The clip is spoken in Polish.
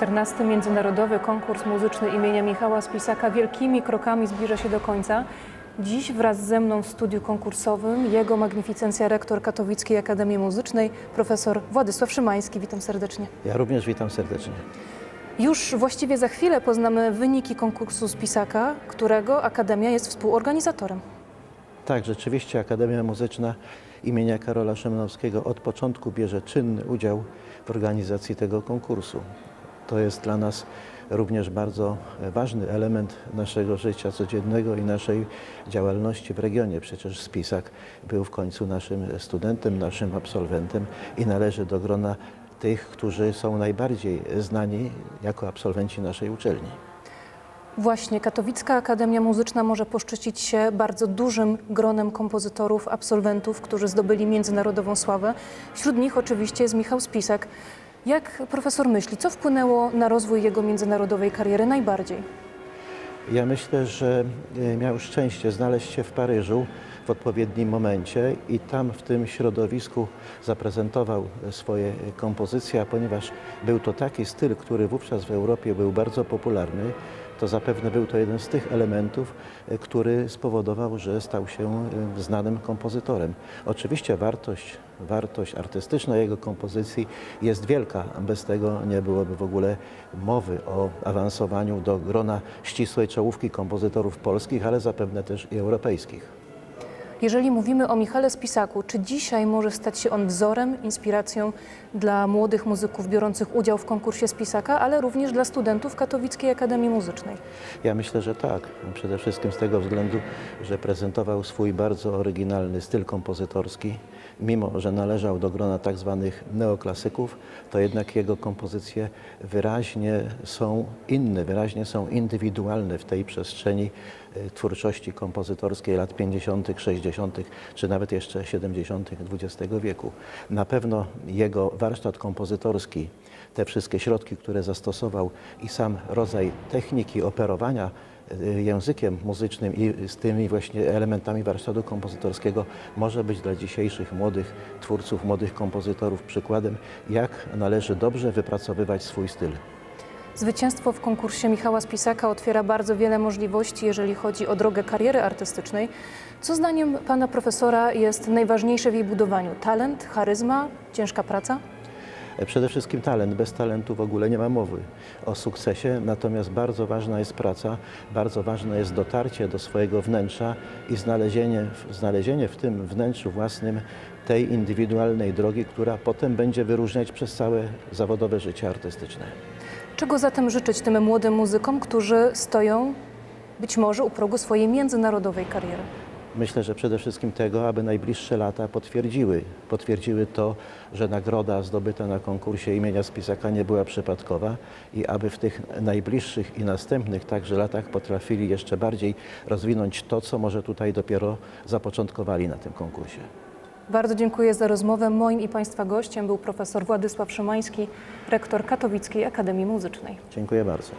XIV Międzynarodowy Konkurs Muzyczny imienia Michała Spisaka wielkimi krokami zbliża się do końca. Dziś wraz ze mną w studiu konkursowym jego magnificencja rektor Katowickiej Akademii Muzycznej, profesor Władysław Szymański. Witam serdecznie. Ja również witam serdecznie. Już właściwie za chwilę poznamy wyniki konkursu Spisaka, którego Akademia jest współorganizatorem. Tak, rzeczywiście Akademia Muzyczna imienia Karola Szemnowskiego od początku bierze czynny udział w organizacji tego konkursu. To jest dla nas również bardzo ważny element naszego życia codziennego i naszej działalności w regionie. Przecież Spisak był w końcu naszym studentem, naszym absolwentem i należy do grona tych, którzy są najbardziej znani jako absolwenci naszej uczelni. Właśnie Katowicka Akademia Muzyczna może poszczycić się bardzo dużym gronem kompozytorów, absolwentów, którzy zdobyli międzynarodową sławę. Wśród nich oczywiście jest Michał Spisak. Jak profesor myśli, co wpłynęło na rozwój jego międzynarodowej kariery najbardziej? Ja myślę, że e, miał szczęście znaleźć się w Paryżu w odpowiednim momencie i tam w tym środowisku zaprezentował swoje kompozycje, a ponieważ był to taki styl, który wówczas w Europie był bardzo popularny, to zapewne był to jeden z tych elementów, e, który spowodował, że stał się e, znanym kompozytorem. Oczywiście wartość, wartość artystyczna jego kompozycji jest wielka. Bez tego nie byłoby w ogóle mowy o awansowaniu do grona ścisłej czołówki kompozytorów polskich, ale zapewne też i europejskich. Jeżeli mówimy o Michale Spisaku, czy dzisiaj może stać się on wzorem, inspiracją dla młodych muzyków biorących udział w konkursie Spisaka, ale również dla studentów Katowickiej Akademii Muzycznej? Ja myślę, że tak. Przede wszystkim z tego względu, że prezentował swój bardzo oryginalny styl kompozytorski. Mimo, że należał do grona tak zwanych neoklasyków, to jednak jego kompozycje wyraźnie są inne, wyraźnie są indywidualne w tej przestrzeni e, twórczości kompozytorskiej lat 50., 60., czy nawet jeszcze 70. XX wieku. Na pewno jego warsztat kompozytorski, te wszystkie środki, które zastosował i sam rodzaj techniki operowania y, językiem muzycznym i z tymi właśnie elementami warsztatu kompozytorskiego może być dla dzisiejszych młodych twórców, młodych kompozytorów przykładem, jak należy dobrze wypracowywać swój styl. Zwycięstwo w konkursie Michała Spisaka otwiera bardzo wiele możliwości, jeżeli chodzi o drogę kariery artystycznej. Co zdaniem pana profesora jest najważniejsze w jej budowaniu? Talent, charyzma, ciężka praca? Przede wszystkim talent. Bez talentu w ogóle nie ma mowy o sukcesie, natomiast bardzo ważna jest praca, bardzo ważne jest dotarcie do swojego wnętrza i znalezienie, znalezienie w tym wnętrzu własnym tej indywidualnej drogi, która potem będzie wyróżniać przez całe zawodowe życie artystyczne. Czego zatem życzyć tym młodym muzykom, którzy stoją być może u progu swojej międzynarodowej kariery? Myślę, że przede wszystkim tego, aby najbliższe lata potwierdziły, potwierdziły to, że nagroda zdobyta na konkursie imienia Spisaka nie była przypadkowa i aby w tych najbliższych i następnych także latach potrafili jeszcze bardziej rozwinąć to, co może tutaj dopiero zapoczątkowali na tym konkursie. Bardzo dziękuję za rozmowę. Moim i Państwa gościem był profesor Władysław Szymański, rektor Katowickiej Akademii Muzycznej. Dziękuję bardzo.